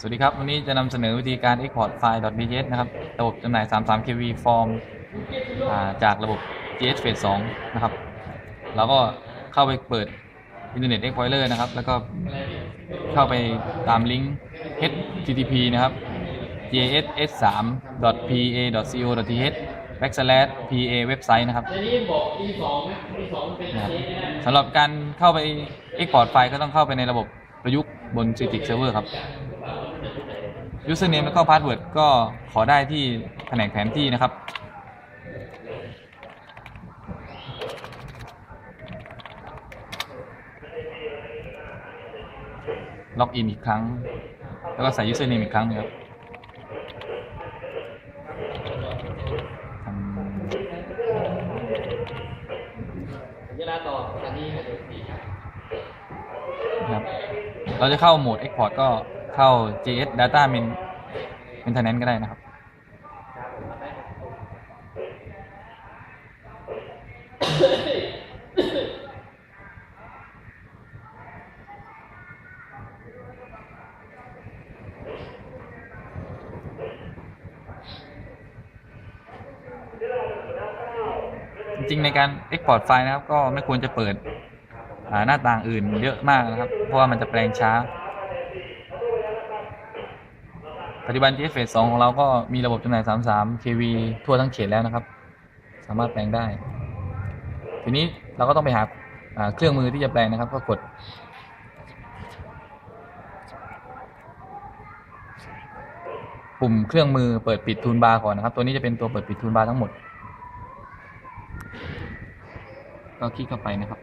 สวัสดีครับ วันนี้จะนำเสนอวิธีการ export ไฟล์ .bs นะครับ ระบบจำหน่าย 33 kV ฟอร์มอ่าจากระบบ GH Phase 2นะครับแล้วก็เข้าไปเปิด Internet Explorer นะครับ แล้วก็เข้าไปตามลิงก์ http นะครับ jss3.pa.co.th backslash pa เว็บไซต์นะครับในนี้บอก E สองนะ E สองเป็นะครับสำหรับการเข้าไป Export ไฟล์ก็ต้องเข้าไปในระบบประยุกต์บน Citrix Server ครับ Username แล้วก็ Password ก็ขอได้ที่แผนกแผนที่นะครับ ล็อกอินอีกครั้ง แล้วก็ใส่ Username อีกครั้งหนึงครับทำเวลาต่ออันนี้นะนะครับเราจะเข้าโหมด Export ก็ เข้า JS Data Main Maintenance ก็ได้นะครับ จริงในการ Export ไฟล์นะครับ ก็ไม่ควรจะเปิดหน้าต่างอื่นเยอะมากนะครับ เพราะว่ามันจะแปลงช้า ปัจจุบัน GS Phase 2ของเราก็มีระบบจำหน่าย 33 kV ทั่วทั้งเขตแล้วนะครับ สามารถแปลงได้ ทีนี้เราก็ต้องไปหาเครื่องมือที่จะแปลงนะครับ ก็กด ปุ่มเครื่องมือเปิดปิดทูลบาร์ก่อนนะครับ ตัวนี้จะเป็นตัวเปิดปิดทูลบาร์ทั้งหมด ก็คลิกเข้าไปนะครับ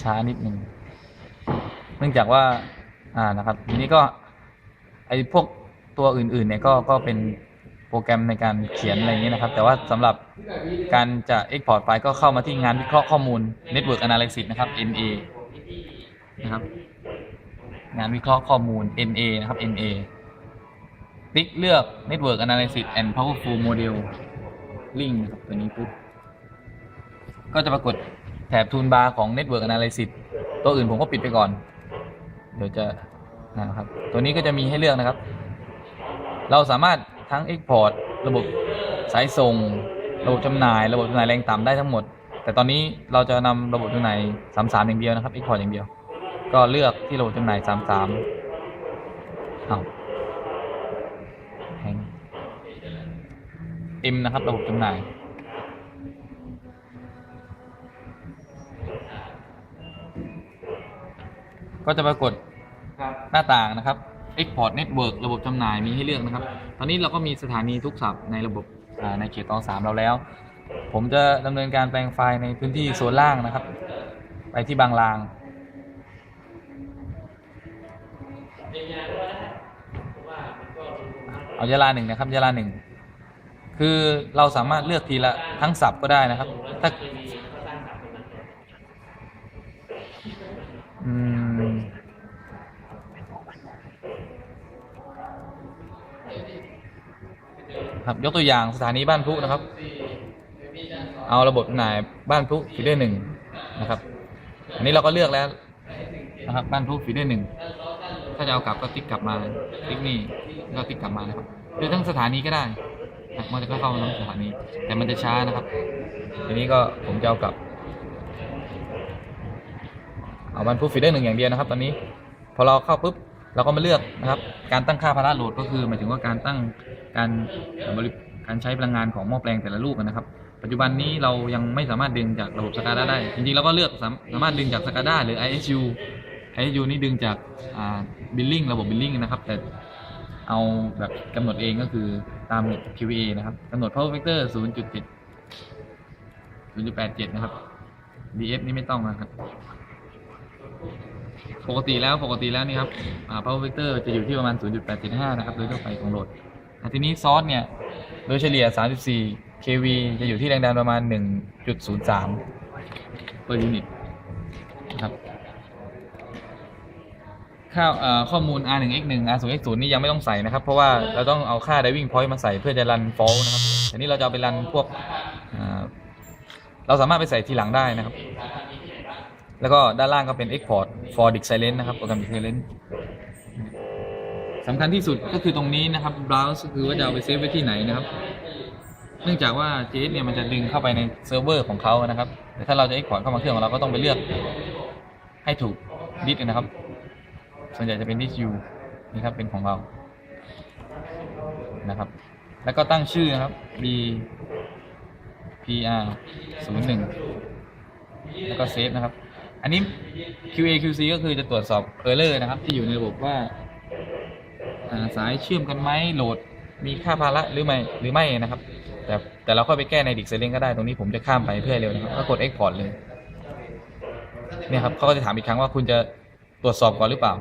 ช้านิดหนึ่ง เนื่องจากว่า อ่านะครับทีนี้ก็ไอ้พวกตัวอื่นๆเนี่ยก็ก็เป็นโปรแกรมในการเขียนอะไรอย่างนี้นะครับ แต่ว่าสำหรับการจะ Export ไฟล์ก็เข้ามาที่งานวิเคราะห์ข้อมูล Network Analysis นะครับ NA นะครับ งานวิเคราะห์ข้อมูล NA นะครับ NA ติ๊กเลือก Network Analysis and Powerful Model Link นะครับตัวนี้ปุ๊บก็จะปรากฏแถบทูลบาร์ของ Network Analysis ตัวอื่นผมก็ปิดไปก่อน เดี๋ยวจะนะครับ ตัวนี้ก็จะมีให้เลือกนะครับ เราสามารถทั้ง Export ระบบสายส่ง ระบบจำหน่าย ระบบจำหน่ายแรงต่ำได้ทั้งหมด แต่ตอนนี้เราจะนำระบบจำหน่าย33 อย่างเดียวนะครับ Export อย่างเดียว ก็เลือกที่ระบบจำหน่าย 33อ้าวแฮง M นะครับ ระบบจำหน่าย ก็จะปรากฏครับหน้าต่างนะครับ Export Network ระบบจำหน่ายมีให้เลือกนะครับ ตอนนี้เราก็มีสถานีทุกสับในระบบอ่าในเขตตองสามเราแล้ว ผมจะดำเนินการแปลงไฟล์ในพื้นที่โซนล่างนะครับ ไปที่บางลางเป็นงานด้วยนะเพราะว่ามันก็มีมุมมากเอายาลาหนึ่งนะครับยาลาหนึ่งคือเราสามารถเลือกทีละทั้งสับก็ได้นะครับ ถ้าเคมีก็สร้างสรรค์ขึ้นมาอืม ครับยกตัวอย่างสถานีบ้านพลุนะครับ เอาระบบจำหนายบ้านพลุฟีเดอร์หนึ่งนะครับ อันนี้เราก็เลือกแล้วนะครับบ้านพลุฟีเดอร์หนึ่งถ้าจะเอากลับก็ติ๊กกลับมาติ๊กนี่ก็ติ๊กกลับมานะครับหรือทั้งสถานีก็ได้มันจะเข้าทั้งสถานีแต่มันจะช้านะครับทีนี้ก็ผมจะเอากลับเอาบ้านพลุฟีเดอร์หนึ่งอย่างเดียวนะครับ ตอนนี้พอเราเข้าปุ๊บเราก็มาเลือกนะครับ การตั้งค่าภาระโหลดก็คือหมายถึงว่าการตั้ง การบริการใช้พลังงานของหม้อแปลงแต่ละลูกนะครับ ปัจจุบันนี้เรายังไม่สามารถดึงจากระบบสกา a ได้ จริงๆเราก็เลือกสามสามารถดึงจากสกา a หรือ ISU ISU นี่ดึงจากบิลลิ่งระบบบิลลิ่งนะครับ แต่เอาแบบกำหนดเองก็คือตาม QA นะครับกำหนด power factor 0.7 0.87 นะครับ DF นี่ไม่ต้องนะครับ ปกติแล้วปกติแล้วนี่ครับ power vector จะอยู่ที่ประมาณ 0.875 นะครับ โดยทั่วไปของโหลด แต่ทีนี้ซอสเนี่ย โดยเฉลี่ย 34 kV จะอยู่ที่แรงดันประมาณ 1.03 per unit นะครับข้าวข้อมูล R1X1 R0X0 นี่ยังไม่ต้องใส่นะครับ เพราะว่าเราต้องเอาค่า diving point มาใส่เพื่อจะรัน fault นะครับอันนี้เราจะเอาไปรันพวกเราสามารถไปใส่ทีหลังได้นะครับ แล้วก็ด้านล่างก็เป็น export for disk silent นะครับโปรแกรม disk silent สำคัญที่สุดก็คือตรงนี้นะครับ browse ก็คือว่าจะเอาไปเซฟไว้ที่ไหนนะครับ เนื่องจากว่า JS เนี่ยมันจะดึงเข้าไปในเซิร์ฟเวอร์ของเขานะครับแต่ถ้าเราจะ export เข้ามาเครื่องของเราก็ต้องไปเลือกให้ถูกดิสนะครับ ส่วนใหญ่จะเป็นดิส U นี่ครับเป็นของเรานะครับ แล้วก็ตั้งชื่อนะครับ B PR 0 1แล้วก็เซฟนะครับ อันนี้ QA QC ก็คือจะตรวจสอบ Error นะครับ ที่อยู่ในระบบว่า สายเชื่อมกันไหมโหลดมีค่าภาระหรือไม่หรือไม่นะครับ แต่แต่เราค่อยไปแก้ในดิกเซลลิงก็ได้ตรงนี้ผมจะข้ามไปเพื่อเร็วนะครับก็กด Export เลยเนี่ยครับเขาก็จะถามอีกครั้งว่าคุณจะตรวจสอบก่อนหรือเปล่า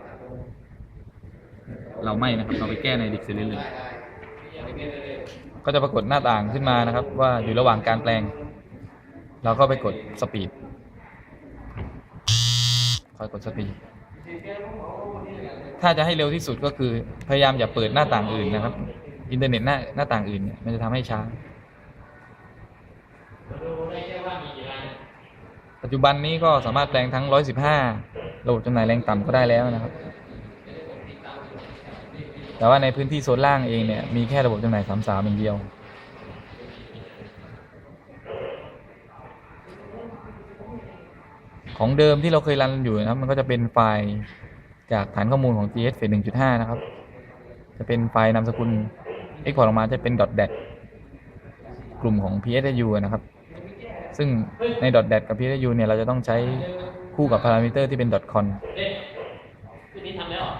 เราไม่นะครับ เราไปแก้ในดิกเซลลิงเลยก็จะปรากฏหน้าต่างขึ้นมานะครับ ว่าอยู่ระหว่างการแปลง เราก็ไปกดสปีดคอยกดสปีด ถ้าจะให้เร็วที่สุดก็คือพยายามอย่าเปิดหน้าต่างอื่นนะครับ อินเทอร์เน็ตหน้าหน้าต่างอื่นเนี่ยมันจะทำให้ช้า ปัจจุบันนี้ก็สามารถแปลงทั้ง 115ระบบจำหน่ายแรงต่ำก็ได้แล้วนะครับ แต่ว่าในพื้นที่โซนล่างเองเนี่ยมีแค่ระบบจำหน่าย 33 อย่างเดียว ของเดิมที่เราเคยรันอยู่นะครับ มันก็จะเป็นไฟล์จากฐานข้อมูลของ GS Phase 1.5 นะครับ จะเป็นไฟล์นามสกุล export ออกมาจะเป็น .dat กลุ่มของ PSU นะครับ ซึ่งใน .dat กับ PSU เนี่ย เราจะต้องใช้คู่กับพารามิเตอร์ที่เป็น .con เด็กคืนนี้ทำแล้วเหรอ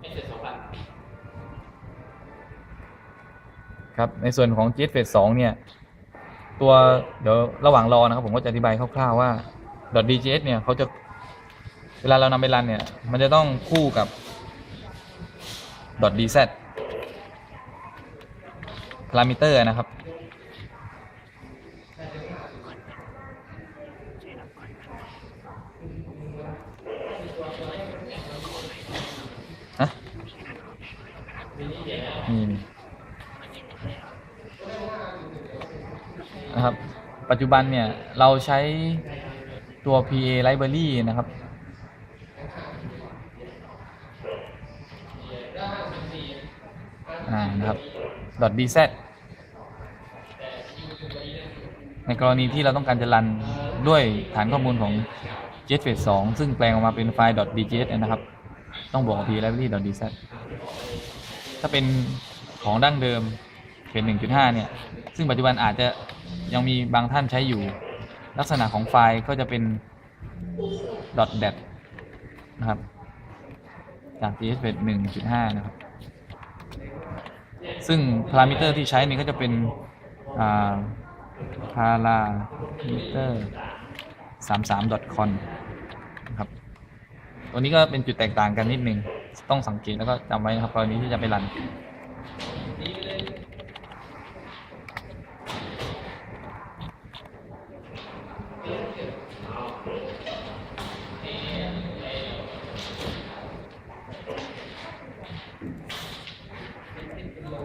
ไม่เสร็จสองพันครับ ในส่วนของ GS Phase 2เนี่ย ตัวเดี๋ยวระหว่างรอนะครับ ผมก็จะอธิบายคร่าวๆว่า .dgs เนี่ยเขาจะเวลาเรานำไปรันเนี่ย มันจะต้องคู่กับ .dz พารามิเตอร์นะครับ ฮะมีมี นะครับ ปัจจุบันเนี่ยเราใช้ตัว PA Library นะครับ อ่า นะครับ .dz ในกรณีที่เราต้องการจะรันด้วยฐานข้อมูลของ jet phase 2ซึ่งแปลงออกมาเป็นไฟล์ .dgs นะครับ ต้องบวก PA Library .dz ถ้าเป็นของดั้งเดิม เป็น1.5 เนี่ย ซึ่งปัจจุบันอาจจะยังมีบางท่านใช้อยู่ ลักษณะของไฟล์ก็จะเป็น .dat นะครับ จาก GS เ1.5 นะครับ ซึ่งพารามิเตอร์ที่ใช้นี่ก็จะเป็นาพารามิเตอร์ 33.con นะครับ ตัวนี้ก็เป็นจุดแตกต่างกันนิดนึง ต้องสังเกตแล้วก็จำไว้นะครับกรณีที่จะไปรัน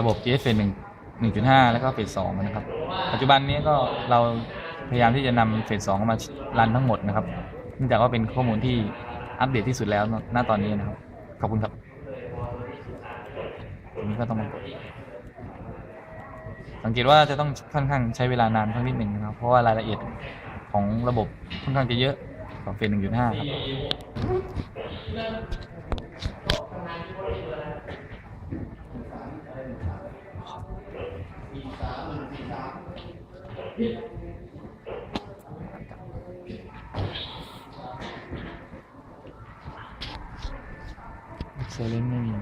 ระบบ GS เฟส1 1.5 แล้วก็เฟส2นะครับ ปัจจุบันนี้ก็เราพยายามที่จะนำเฟส2มารันทั้งหมดนะครับเนื่องจากว่าเป็นข้อมูลที่อัปเดตที่สุดแล้วณตอนนี้นะครับ ขอบคุณครับทีนี้ก็ต้องมากดสังเกตว่าจะต้องค่อนข้างใช้เวลานานสักนิดหนึ่งนะครับ เพราะว่ารายละเอียดของระบบค่อนข้างจะเยอะกว่าเฟส1.5ครับ เซเลนไม่มี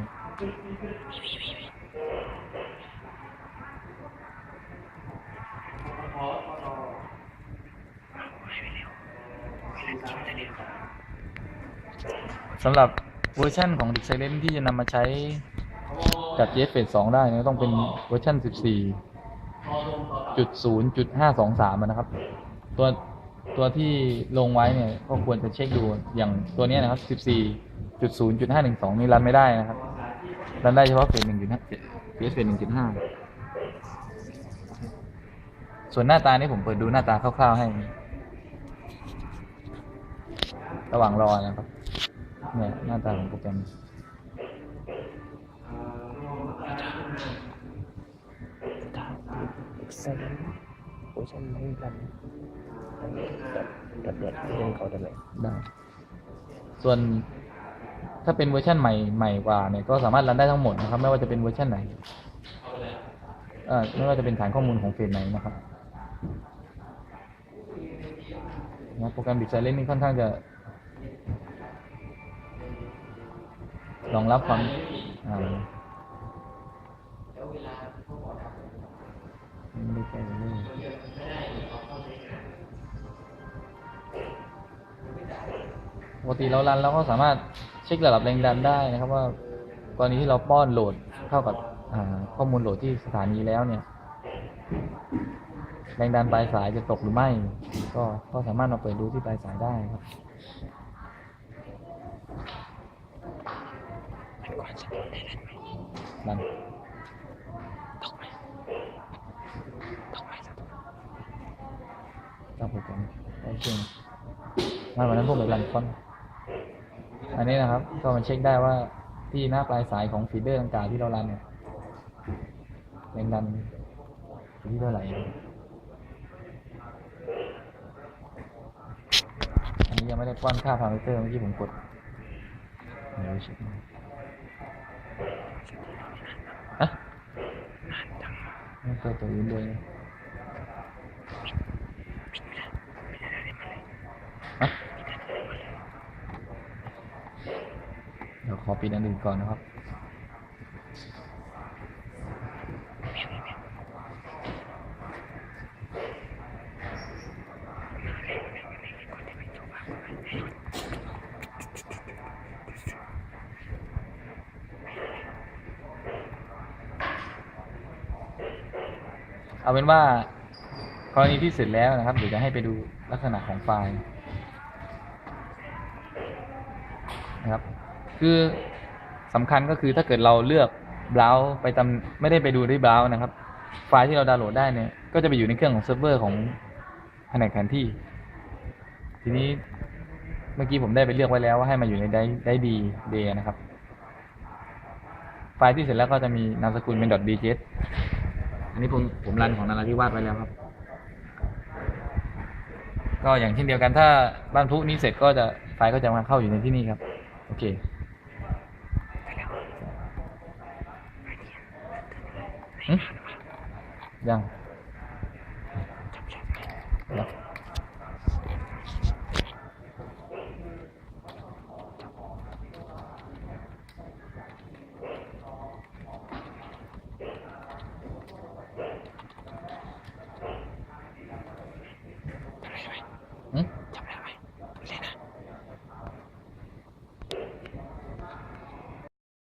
สำหรับเวอร์ชันของ d i x i l e n ที่จะนำมาใช้กับ JS Phase 2ได้นะต้องเป็นเวอร์ชัน14 จุด0จุด523นะครับ ตัวตัวที่ลงไว้เนี่ยก็ควรจะเช็คดูอย่างตัวนี้นะครับ14จุด0จุด512นี่รันไม่ได้นะครับรันได้เฉพาะเฟส1.5 JS Phase 1.5ส่วนหน้าตานี่ผมเปิดดูหน้าตาคร่าวๆให้ ระหว่างรอนะครับเนี่ยหน้าตาของโปรแกรม เซนโอชันไม่รันแบบแบบเล่นเขาได้ไหมได้ ส่วนถ้าเป็นเวอร์ชันใหม่ใหม่กว่าเนี่ยก็สามารถรันได้ทั้งหมดนะครับ ไม่ว่าจะเป็นเวอร์ชันไหนเอ่อไม่ว่าจะเป็นฐานข้อมูลของเฟสไหนนะครับนะโปรแกรมบิ s ไซเลนนี่ค่อนข้างจะรองรับความอ่า ไม่แก้เลยปกติเรารันเราก็สามารถเช็คระดับแรงดันได้นะครับว่ากรณีที่เราป้อนโหลดเข้ากับข้อมูลโหลดที่สถานีแล้วเนี่ย แรงดันปลายสายจะตกหรือไม่ ก็ก็สามารถมาเปิดดูที่ปลายสายได้ครับมันก่อนสมองได้รันไหม นั่น ตกไหมตกไหมสักตัว โปรแกรมได้เช่นมากกว่านั้นพวกแบบรันคอนอันนี้นะครับ ก็มาเช็คได้ว่าที่หน้าปลายสายของฟีดเดอร์ต่างๆที่เรารันเนี่ยแรงดันอยู่ที่เท่าไหร่อันนี้ยังไม่ได้ป้อนค่าพารามิเตอร์เมื่อกี้ผมกดเดี๋ยวเช็คหน่อะไม่เจอตัวอื่นด้วยนะอะเดี๋ยว ขอปิดอันอื่นก่อนนะครับ เอาเป็นว่ากรณีที่เสร็จแล้วนะครับ เดี๋ยวจะให้ไปดูลักษณะของไฟล์นะครับ คือสำคัญก็คือถ้าเกิดเราเลือกเบราว์ไปตามไม่ได้ไปดูที่เบราว์นะครับ ไฟล์ที่เราดาวน์โหลดได้เนี่ย ก็จะไปอยู่ในเครื่องของเซิร์ฟเวอร์ของแผนกแผนที่ ทีนี้เมื่อกี้ผมได้ไปเลือกไว้แล้วว่าให้มาอยู่ในได้ได้ดีเดนะครับ ไฟล์ที่เสร็จแล้วก็จะมีนามสกุลเป็น .djs อันนี้ผมผมรันของนาราธิวาสไว้แล้วครับ ก็อย่างเช่นเดียวกันถ้าบ้านพลุนี้เสร็จก็จะไฟล์ก็จะมาเข้าอยู่ในที่นี่ครับ โอเค Hm? Yang.